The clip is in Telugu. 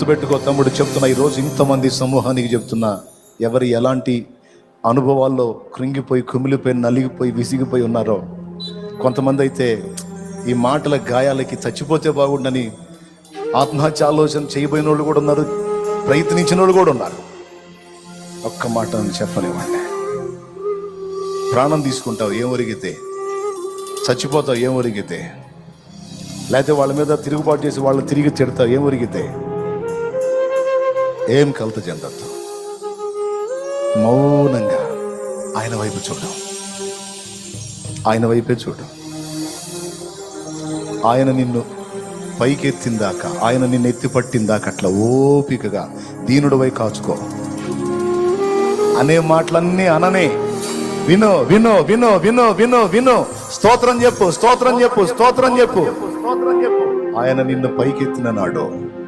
గుర్తుపెట్టుకో తమ్ముడు చెప్తున్నా ఈరోజు ఇంతమంది సమూహానికి చెప్తున్నా ఎవరు ఎలాంటి అనుభవాల్లో కృంగిపోయి కుమిలిపోయి నలిగిపోయి విసిగిపోయి ఉన్నారో కొంతమంది అయితే ఈ మాటల గాయాలకి చచ్చిపోతే బాగుండని ఆత్మహత్య ఆలోచన చేయబోయిన వాళ్ళు కూడా ఉన్నారు ప్రయత్నించిన వాళ్ళు కూడా ఉన్నారు. ఒక్క మాట అని చెప్పనివ్వండి. ప్రాణం తీసుకుంటావు ఏం ఒరిగితే చచ్చిపోతావు ఏం ఒరిగితే లేకపోతే వాళ్ళ మీద తిరుగుబాటు చేసి వాళ్ళు తిరిగి తిడతావు ఏం ఒరిగితే ఏం కలత చెందద్దు. మౌనంగా ఆయన వైపు చూడు ఆయన వైపే చూడు. ఆయన నిన్ను పైకెత్తిందాక ఆయన నిన్ను ఎత్తిపట్టిందాక అట్లా ఓపికగా దీనుడివై కాచుకో. అనే మాటలన్నీ అననే. వినో వినో వినో వినో వినో విను. స్తోత్రం చెప్పు స్తోత్రం చెప్పు స్తోత్రం చెప్పు. ఆయన నిన్ను పైకెత్తిన నాడు